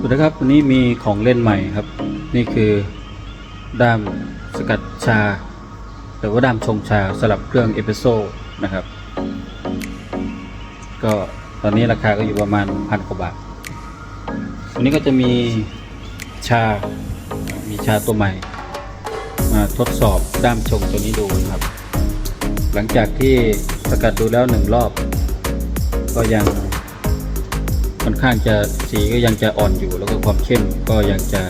สวัสดีครับวันนี้มีของเล่นใหม่ครับ นี่คือด้ามสกัดชา หรือว่าด้ามชงชาสลับเครื่องเอสเปรสโซ่นะครับ ก็ตอนนี้ราคาก็อยู่ประมาณพันกว่าบาทวันนี้ก็จะมีชา มีชาตัวใหม่ มาทดสอบด้ามชงตัวนี้ดูนะครับ หลังจากที่สกัดดูแล้วหนึ่งรอบ ก็ยัง ค่อนข้างจะสีก็ยังจะอ่อนอยู่ แล้วก็ความเข้มก็ยังจะ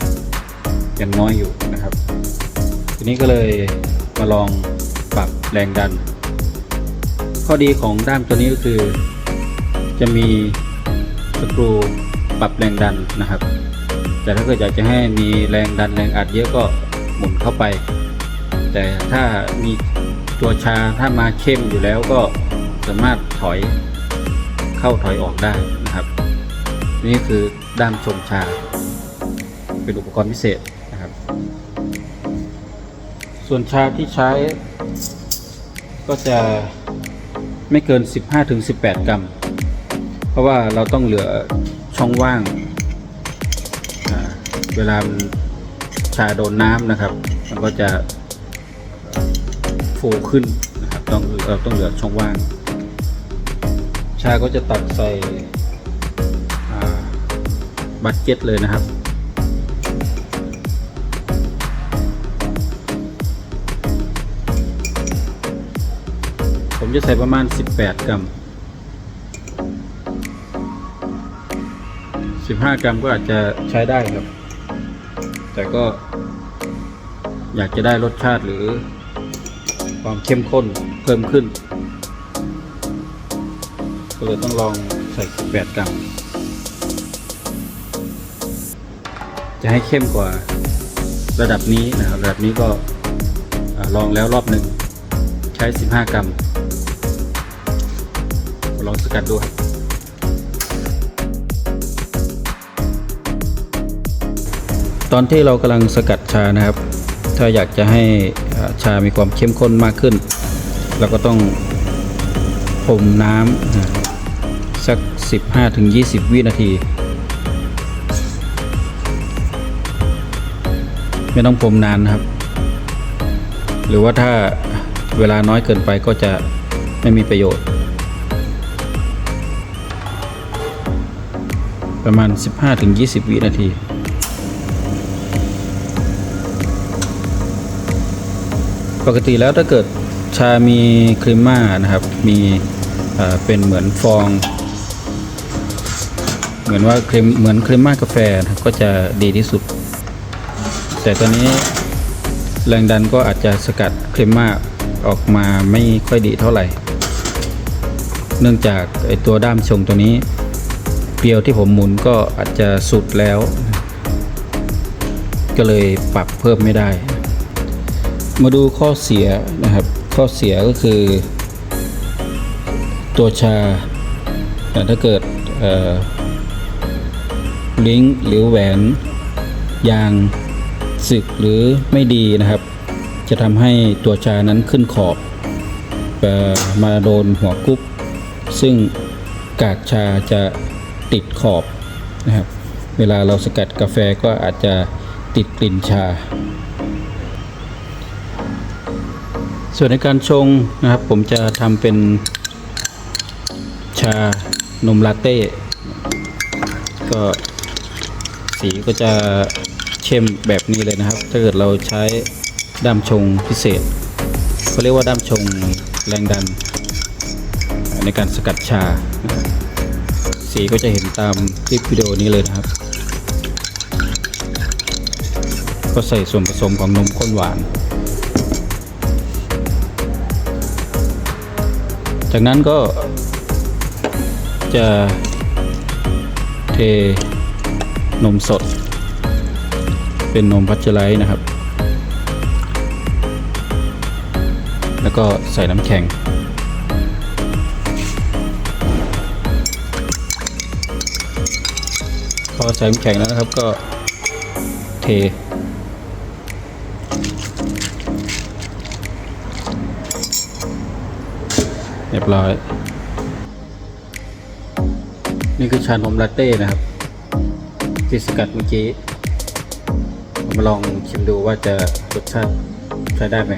ยังน้อยอยู่นะครับ ทีนี้ก็เลยมาลองปรับแรงดัน ข้อดีของด้ามตัวนี้ก็คือ จะมีสกรูปรับแรงดันนะครับ แต่ถ้าเกิดอยากจะให้มีแรงดันแรงอัดเยอะก็หมุนเข้าไป แต่ถ้ามีตัวชาถ้ามาเข้มอยู่แล้วก็สามารถถอยเข้าถอยออกได้ นี่คือด้ามชงชา เป็นอุปกรณ์พิเศษนะครับ ส่วนชาที่ใช้ ก็จะไม่เกิน 15-18 กรัม เพราะว่าเราต้องเหลือช่องว่าง เวลาชาโดนน้ำนะครับ มันก็จะฟูขึ้นนะครับ ต้องเราต้องเหลือช่องว่าง ชาก็จะตักใส่ บัตเก็ตเลยนะครับ ผมจะใส่ประมาณ 18 กรัม 15 กรัมก็อาจจะใช้ได้ครับ แต่ก็อยากจะได้รสชาติหรือความเข้มข้นเพิ่มขึ้น ก็เลยต้องลองใส่ 18 กรัม จะให้เข้มกว่าระดับนี้นะครับระดับนี้ก็ลองแล้วรอบหนึ่งใช้ 15 กรัม ลองสกัดดูครับตอนที่เรากำลังสกัดชานะครับ ถ้าอยากจะให้ชามีความเข้มข้นมากขึ้น เราก็ต้องพรมน้ำสัก 15-20 วินาที ไม่ต้องพรมนานนะครับ หรือว่าถ้าเวลาน้อยเกินไปก็จะไม่มีประโยชน์ ประมาณ 15-20 วินาทีปกติแล้วถ้าเกิดชามีครีมม่านะครับ มีเป็นเหมือนฟอง เหมือนว่าครีมเหมือนครีมม่ากาแฟก็จะดีที่สุด แต่ตอนนี้แรงดันก็อาจจะสกัดเครีมมาออกมาไม่ค่อยดีเท่าไหร่ เนื่องจากไอตัวด้ามชงตัวนี้ เกลียวที่ผมหมุนก็อาจจะสุดแล้ว ก็เลยปรับเพิ่มไม่ได้ มาดูข้อเสียนะครับ ข้อเสียก็คือ ตัวชาแต่ถ้าเกิดลิงก์หรือแหวนยาง สึกหรือไม่ดีนะครับ จะทำให้ตัวชานั้นขึ้นขอบมาโดนหัวกุ๊บซึ่งกากชาจะติดขอบนะครับ เวลาเราสกัดกาแฟก็อาจจะติดกลิ่นชา ส่วนในการชงนะครับ ผมจะทำเป็นชานมลาเต้ก็ สีก็จะเข้มแบบนี้เลยนะครับ ถ้าเกิดเราใช้ด้ามชงพิเศษเขาเรียกว่าด้ามชงแรงดัน ในการสกัดชา สีก็จะเห็นตามคลิปวิดีโอนี้เลยนะครับ ก็ใส่ส่วนผสมของนมข้นหวาน จากนั้นก็จะเท นมสด เป็นนมพัชเจอร์ไลท์นะครับ แล้วก็ใส่น้ำแข็ง พอใส่น้ำแข็งแล้วนะครับก็เทเรียบร้อย นี่คือชานมลาเต้นะครับ ที่สกัดเมื่อกี้ มาลองชิมดูว่าจะรสชาติใช้ได้ไหม